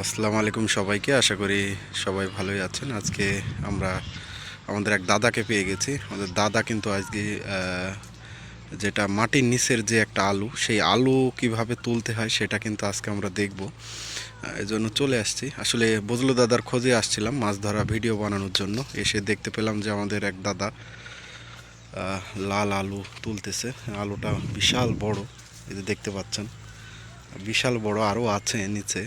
আসসালামু আলাইকুম সবাইকে, আশা করি সবাই ভালোই আছেন। আজকে আমরা আমাদের এক দাদাকে পেয়ে গেছি। আমাদের দাদা কিন্তু আজকে যেটা মাটির নিচের যে একটা আলু, সেই আলু কীভাবে তুলতে হয় সেটা কিন্তু আজকে আমরা দেখব। এই জন্য চলে আসছি। আসলে বজলু দাদার খোঁজে আসছিলাম মাছ ধরা ভিডিও বানানোর জন্য। এসে দেখতে পেলাম যে আমাদের এক দাদা লাল আলু তুলতেছে। আলুটা বিশাল বড়, এই দেখতে পাচ্ছেন। বিশাল বড় আরও আছে নিচে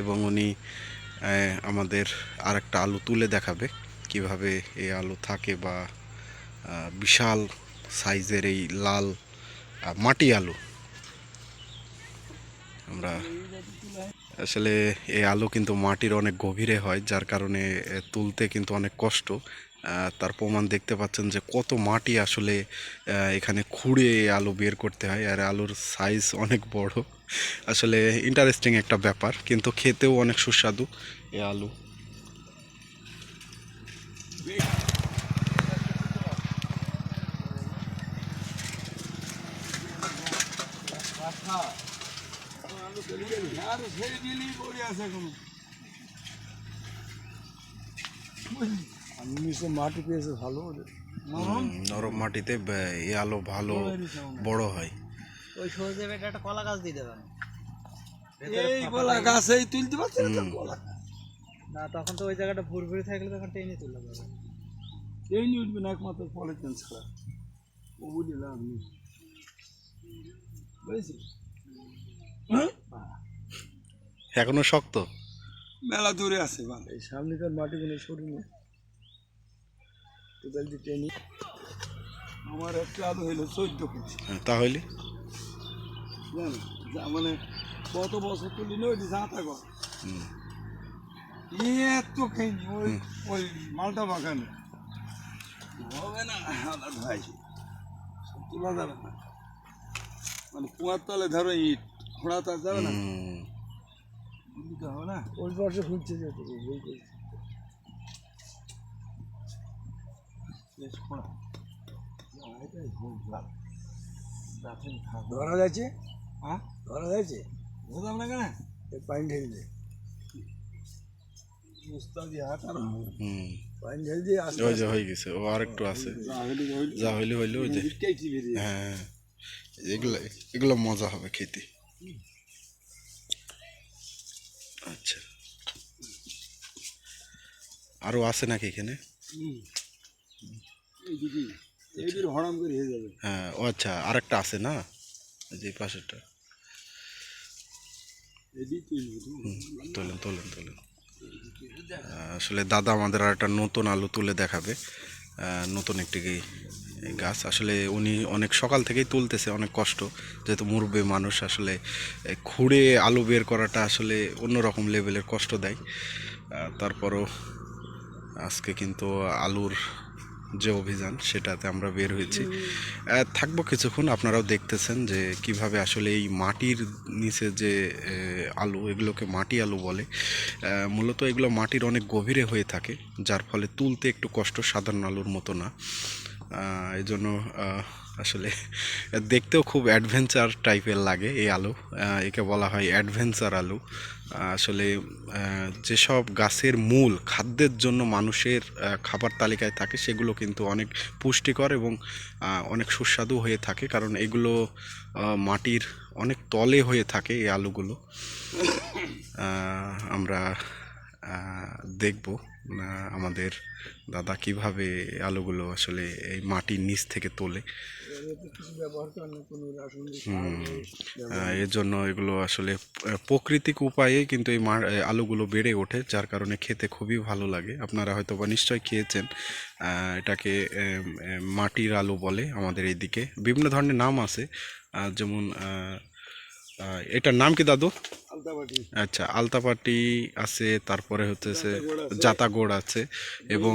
এবং উনি আমাদের আর একটা আলু তুলে দেখাবে কীভাবে এই আলু থাকে বা বিশাল সাইজের এই লাল মাটি আলু। আমরা আসলে এই আলু কিন্তু মাটির অনেক গভীরে হয়, যার কারণে তুলতে কিন্তু অনেক কষ্ট। তার প্রমাণ দেখতে পাচ্ছেন যে কত মাটি আসলে এখানে খুঁড়ে আলু বের করতে হয়, আর আলুর সাইজ অনেক বড়। আসলে ইন্টারেস্টিং একটা ব্যাপার কিন্তু খেতেও অনেক সুস্বাদু। এ আলু। মাটি পেয়েছে ভালো নরম মাটিতে এই আলু ভালো বড় হয়। ওই সহজে বেটা একটা কলা গাছ দিয়ে দেবেন এই কলা গাছ এই তুলতে পারছে না তো। কলা। না তখন তো ওই জায়গাটা ভুরভুরি থাকলে তখন টেনে তুলে যাবে এই নিয়ে উঠবে না একমাত্র পলিথিন ছাড়া। ও বুঝে লাভ নেই। বুঝেছিস? এখনও শক্ত? মেলা দূরে আছে ভালো এই সামনেকার মাটিগুলো সরু না কোদাল দিয়ে টেনি আমার একটা আলু হইল চোদ্দ কেজি। হ্যাঁ, তাহলে যা মানে কত বছর তুলি না ওইটি জাঁতা গো এত খাইনি ওই ওই মালটা বাগানে। হবে না ভাই। তোলা যাবে না। মানে কুয়ার তলে ধরো ইট খোঁড়া তো আর যাবে না? বুঝতে হবে না? ওই পাশে খুঁজছে যেতে বেশ খোঁড়া। ধরা যাচ্ছে? হ্যাঁ ধরা যাচ্ছে ধরলাম না কেন পানি ঢেলে দে মুস্তাদি হাত আর হুম। পানি ঢেলে দিয়ে আসতে ওই যে হয়ে গেছে ও আর একটু আছে যা হইলে হইলে ওই যে কেটে বেরিয়ে হ্যাঁ এগুলো এগুলো মজা হবে খেতে আচ্ছা আরো আছে নাকি এখানে এইদিকে এইদিকে হরাম করে হয়ে যাবে হ্যাঁ ও আচ্ছা আরেকটা আছে না এই যে এই পাশেরটা এদিকে তুলবি হুম, তোলেন তোলেন তোলেন। আসলে দাদা আমাদের আর একটা নতুন আলু তুলে দেখাবে। নতুন একটি গাছ। আসলে উনি অনেক সকাল থেকেই তুলতেছে, অনেক কষ্ট। যেহেতু মুরব্বী মানুষ, আসলে খুঁড়ে আলু বের করাটা আসলে অন্যরকম লেভেলের কষ্ট দেয়। তারপরও আজকে কিন্তু আলুর যে অভিযান সেটাতে আমরা বের হয়েছি। থাকব কিছুক্ষণ, আপনারাও দেখতেছেন যে কীভাবে আসলে এই মাটির নিচে যে আলু, এগুলোকে মাটি আলু বলে মূলত এগুলো মাটির অনেক গভীরে হয়ে থাকে, যার ফলে তুলতে একটু কষ্ট সাধারণ আলুর মতো না। এই জন্য আসলে দেখতেও খুব অ্যাডভেঞ্চার টাইপের লাগে এই আলু। একে বলা হয় অ্যাডভেঞ্চার আলু। আসলে যেসব গাছের মূল, খাদ্যের জন্য মানুষের খাবার তালিকায় থাকে, সেগুলো কিন্তু অনেক পুষ্টিকর এবং অনেক সুস্বাদু হয়ে থাকে। কারণ এগুলো মাটির অনেক তলে হয়ে থাকে এই আলুগুলো। আমরা দেখব। আমাদের দাদা কীভাবে আলুগুলো আসলে এই মাটির নিচ থেকে তোলে? এর জন্য এগুলো আসলে প্রাকৃতিক উপায়ে কিন্তু এই মা- আলুগুলো বেড়ে ওঠে যার কারণে খেতে খুবই ভালো লাগে। আপনারা হয়তো বা নিশ্চয় খেয়েছেন এটাকে মাটির আলু বলে আমাদের এইদিকে। বিভিন্ন ধরনের নাম আছে যেমন এটার নাম কি দাদু? আচ্ছা আলতাপাটি আছে তারপরে হচ্ছে জাতাগোড় আছে এবং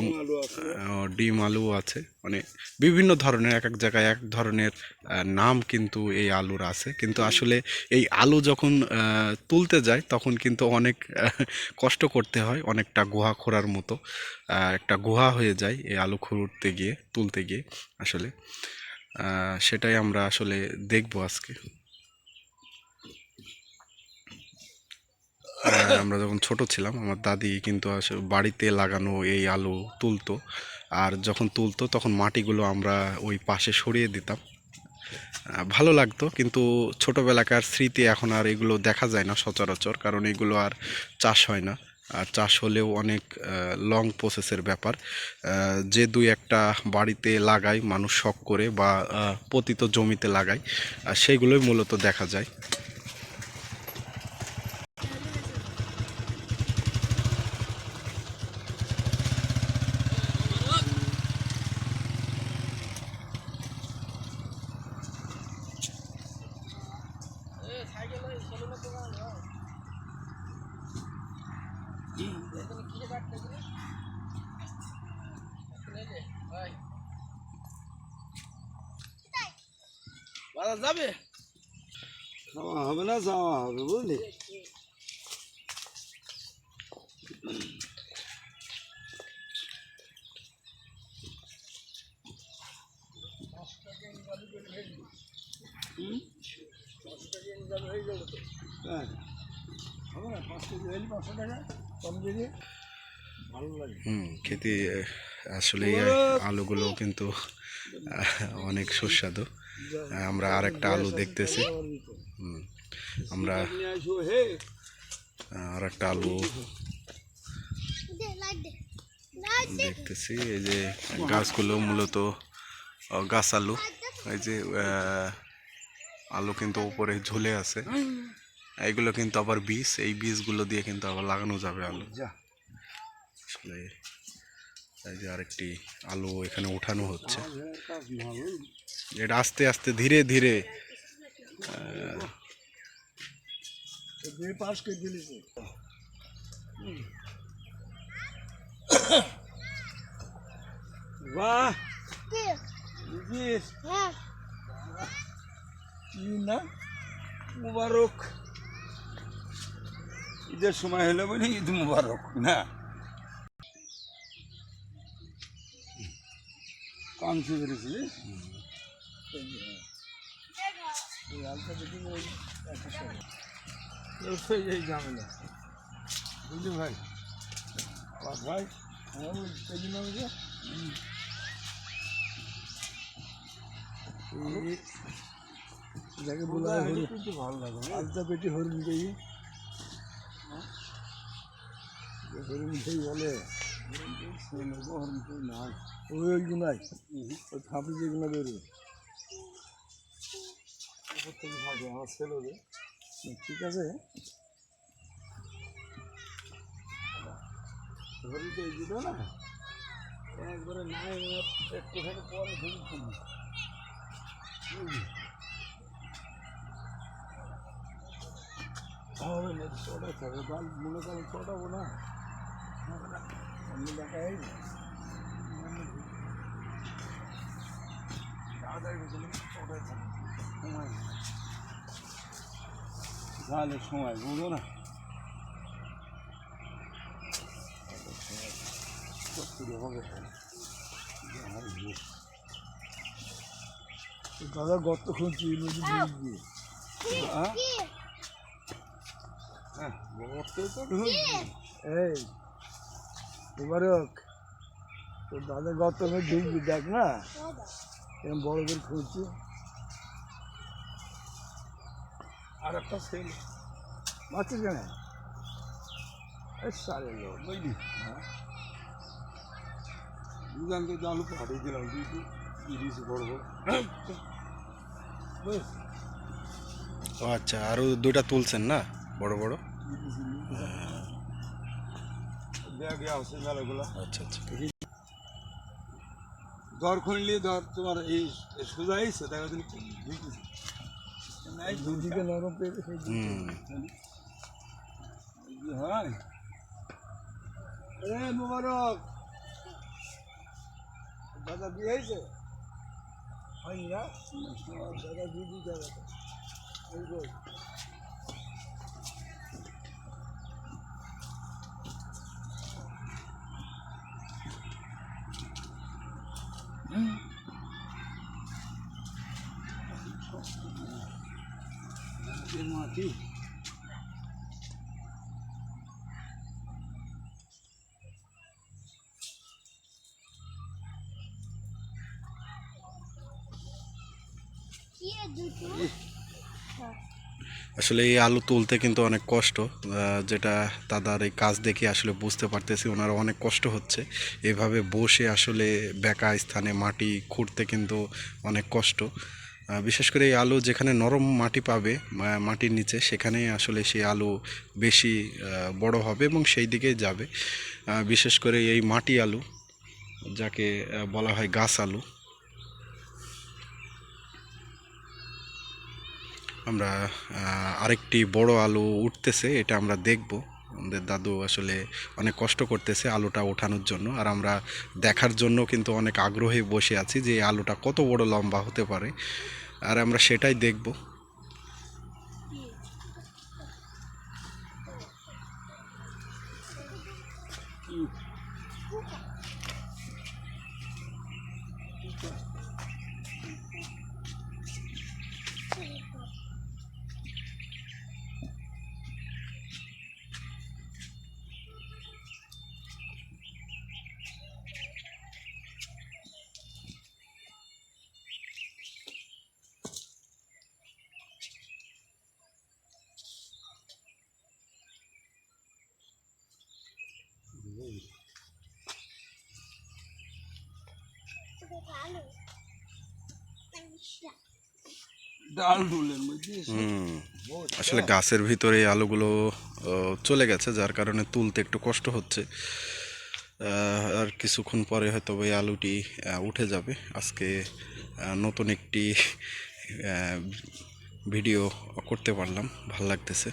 ডিম আলু আছে। মানে বিভিন্ন ধরনের এক এক জায়গায় এক ধরনের নাম কিন্তু এই আলুর আছে। কিন্তু আসলে এই আলু যখন তুলতে যায় তখন কিন্তু অনেক কষ্ট করতে হয় অনেকটা গুহা খোঁড়ার মতো একটা গুহা হয়ে যায় এই আলু খুঁড়তে গিয়ে তুলতে গিয়ে আসলে। সেটাই আমরা আসলে দেখব আজকে। আমরা যখন ছোট ছিলাম, আমার দাদি কিন্তু বাড়িতে লাগানো এই আলু তুলতো। আর যখন তুলতো, তখন মাটিগুলো আমরা ওই পাশে সরিয়ে দিতাম। ভালো লাগতো, কিন্তু ছোটোবেলাকার স্মৃতি এখন আর এগুলো দেখা যায় না সচরাচর, কারণ এগুলো আর চাষ হয় না। আর চাষ হলেও অনেক লং প্রসেসের ব্যাপার। যে দুই একটা বাড়িতে লাগায় মানুষ শখ করে বা পতিত জমিতে লাগায় আর সেইগুলোই মূলত দেখা যায়। যাবে? খাওয়া হবে না যাওয়া হবে বুঝলি? হ্যাঁ। হবে না পাঁচ কেজি হইলে পাঁচশো কম কেজি ভালো হুম খেতে আসলে আলুগুলো কিন্তু অনেক সুস্বাদু। আমরা আরেকটা আলু দেখতেছি। আমরা আর একটা আলু দেখতেছি। এই যে গাছগুলো মূলত গাছ আলু। এই যে আলু কিন্তু উপরে ঝুলে আছে। এইগুলো কিন্তু আবার বীজ। এই বীজগুলো দিয়ে কিন্তু আবার লাগানো যাবে আলু। যা। আসলে এই যে আরেকটি আলু এখানে উঠানো হচ্ছে। না বুঝলি এটা আস্তে আস্তে ধীরে ধীরে বাহ! না? মুবারক। ঈদের সময় হলো বলে ঈদ মুবারক না? কাঞ্চি বেরিয়েছি এই ঝামেলা। বুঝলি ভাই? ভাই আমার ওই কেজি নামে যাকে বলা হয় ভালো লাগে আলতা পেটি হরিণ কই বলে হরিণ না ওই ওই ফাঁপি যেগুলো বেরোয় থেকে আমার ছেলে ঠিক আছে হরিণ তো না একবারে নাই একটুখানি পরে হবে না ছটা থাকে মনে করেন ছটাবো না সময় বুঝো না দাদা গর্ত খুঁজছি নদী দিয়ে হ্যাঁ হ্যাঁ, গর্তে তো ঢুকছি। এই মুবারক। তোর দাদা করে ঢুকবি দেখ না। এরকম বড় করে খুঁজছি। আর একটা ছেলে। মারছিস কেন? সারে লোক বুঝলি? হ্যাঁ। দুজনকে জালু পাঠিয়ে দিলাম দুটো ইলিশ বড় বড়। বুঝ আচ্ছা আরও দুইটা তুলছেন না বড় বড়? আচ্ছা আচ্ছা। দর খুললে ধর তোমার এই সোজা এসে দুদিকে নরম পেয়ে হয়। এ মোবারক। দাদা বিয়ে হয়েছে? হয়নি না? দাদা দিতে হবে ওই কই? মাটি আসলে এই আলু তুলতে কিন্তু অনেক কষ্ট যেটা দাদার এই কাজ দেখে আসলে বুঝতে পারতেছি ওনার অনেক কষ্ট হচ্ছে। এভাবে বসে আসলে বেকা স্থানে মাটি খুঁড়তে কিন্তু অনেক কষ্ট। বিশেষ করে এই আলু যেখানে নরম মাটি পাবে মাটির নিচে সেখানে আসলে সেই আলু বেশি বড় হবে এবং সেই দিকেই যাবে। বিশেষ করে এই মাটি আলু, যাকে বলা হয় গাছ আলু আমরা আরেকটি বড় আলু উঠতেছে, এটা আমরা দেখব। আমাদের দাদু আসলে অনেক কষ্ট করতেছে আলুটা ওঠানোর জন্য, আর আমরা দেখার জন্য কিন্তু অনেক আগ্রহে বসে আছি যে আলুটা কত বড় লম্বা হতে পারে, আর আমরা সেটাই দেখব। ডাল ডুলের আসলে গাছের ভিতরে আলুগুলো চলে গেছে যার কারণে তুলতে একটু কষ্ট হচ্ছে। আর কিছুক্ষণ পরে হয়তো ওই আলুটি উঠে যাবে। আজকে নতুন একটি ভিডিও করতে পারলাম। ভালো লাগতেছে।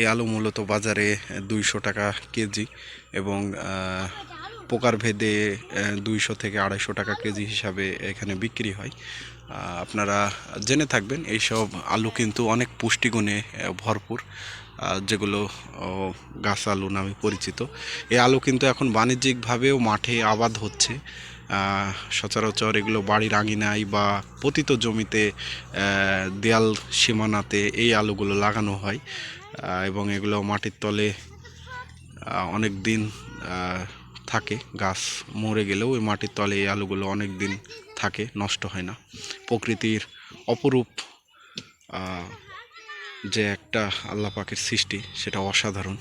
এই আলু মূলত বাজারে দুইশো টাকা কেজি এবং পোকার ভেদে দুইশো থেকে আড়াইশো টাকা কেজি হিসাবে এখানে বিক্রি হয়। আপনারা জেনে থাকবেন, এইসব আলু কিন্তু অনেক পুষ্টিগুণে ভরপুর যেগুলো গাছ আলু নামে পরিচিত। এই আলু কিন্তু এখন বাণিজ্যিকভাবেও মাঠে আবাদ হচ্ছে। সচরাচর এগুলো বাড়ির আঙিনায় বা পতিত জমিতে দেয়াল সীমানাতে এই আলুগুলো লাগানো হয়। এবং এগুলো মাটির তলে অনেক দিন থাকে। গাছ মরে গেলেও ওই মাটির তলে এই আলুগুলো অনেক দিন থাকে, নষ্ট হয় না। প্রকৃতির অপরূপ যে একটা আল্লাহ পাকের সৃষ্টি, সেটা অসাধারণ।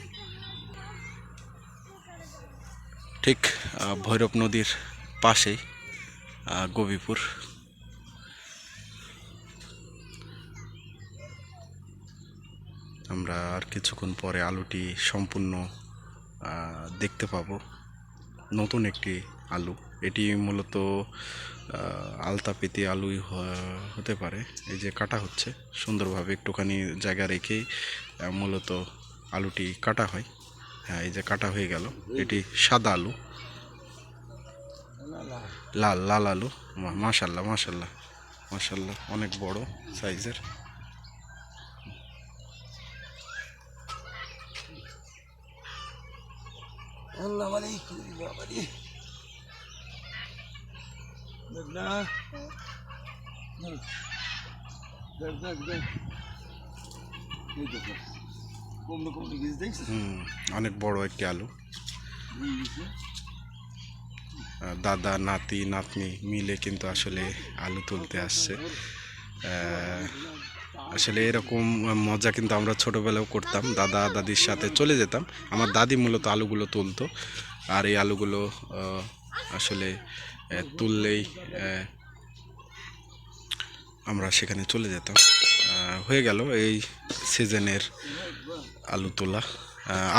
ঠিক ভৈরব নদীর পাশেই গবিপুর আমরা আর কিছুক্ষণ পরে আলুটি সম্পূর্ণ দেখতে পাবো। নতুন একটি আলু। এটি মূলত আহ, আলতাপিতি আলুই হতে পারে। এই যে কাটা হচ্ছে সুন্দরভাবে একটুখানি জায়গা রেখেই মূলত আলুটি কাটা হয়। হ্যাঁ এই যে কাটা হয়ে গেল। এটি সাদা আলু। লাল লাল আলু। মাশাল্লাহ মাশাল্লাহ মাশাল্লাহ। অনেক বড় সাইজের। আল্লাহ আলাইকুম বাবা দেখ না। দেখ দেখ দেখ। এই দেখো কমলে কমলে গেছে দেখছিস? অনেক বড় একটি আলু। দাদা নাতি নাতনি মিলে কিন্তু আসলে আলু তুলতে আসছে। আসলে এরকম মজা কিন্তু আমরা ছোটোবেলাও করতাম। দাদা দাদির সাথে চলে যেতাম। আমার দাদি মূলত আলুগুলো তুলতো। আর এই আলুগুলো আসলে তুললেই আমরা সেখানে চলে যেতাম। হয়ে গেল এই সিজনের আলু তোলা।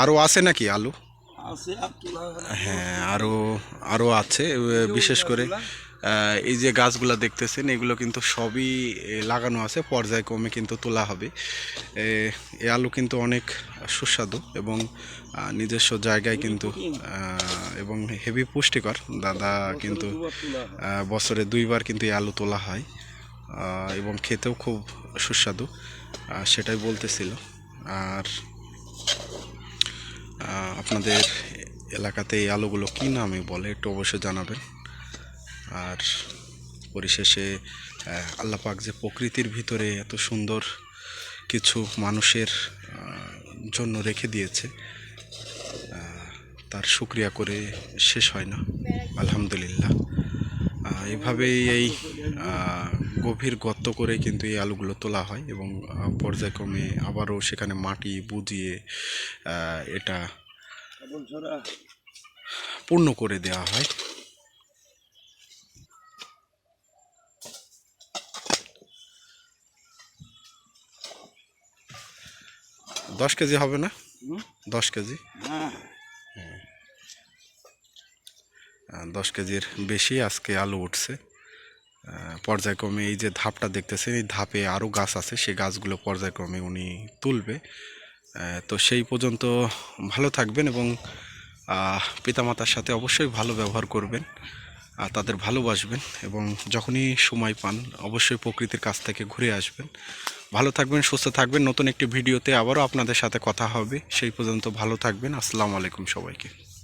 আরও আছে নাকি আলু। হ্যাঁ আরও আরও আছে। বিশেষ করে এই যে গাছগুলো দেখতেছেন, এগুলো কিন্তু সবই লাগানো আছে, পর্যায়ক্রমে কিন্তু তোলা হবে। এই আলু কিন্তু অনেক সুস্বাদু এবং নিজস্ব জায়গায় কিন্তু এবং হেভি পুষ্টিকর। দাদা কিন্তু বছরে দুইবার কিন্তু এই আলু তোলা হয় এবং খেতেও খুব সুস্বাদু সেটাই বলতেছিল। আর আপনাদের এলাকাতে এই আলুগুলো কী নামে বলে, একটু অবশ্যই জানাবেন। আর পরিশেষে আহ, আল্লাহ পাক যে প্রকৃতির ভিতরে এত সুন্দর কিছু মানুষের জন্য রেখে দিয়েছে তার শুক্রিয়া করে শেষ হয় না আলহামদুলিল্লাহ। এভাবেই এই গভীর গর্ত করে কিন্তু এই আলুগুলো তোলা হয় এবং পর্যায়ক্রমে আবারও সেখানে মাটি বুঝিয়ে এটা পূর্ণ করে দেওয়া হয়। দশ কেজি হবে না? দশ কেজি? হ্যাঁ। দশ কেজির বেশি আজকে আলু উঠছে। পর্যায়ক্রমে এই যে ধাপটা দেখতেছেন এই ধাপে আরও গাছ আছে সেই গাছগুলো পর্যায়ক্রমে উনি তুলবে। তো সেই পর্যন্ত ভালো থাকবেন এবং পিতামাতার সাথে অবশ্যই ভালো ব্যবহার করবেন আর তাদের ভালোবাসবেন এবং যখনই সময় পান অবশ্যই প্রকৃতির কাছ থেকে ঘুরে আসবেন। ভালো থাকবেন, সুস্থ থাকবেন। নতুন একটি ভিডিওতে আবারও আপনাদের সাথে কথা হবে। সেই পর্যন্ত ভালো থাকবেন। আসসালামু আলাইকুম সবাইকে।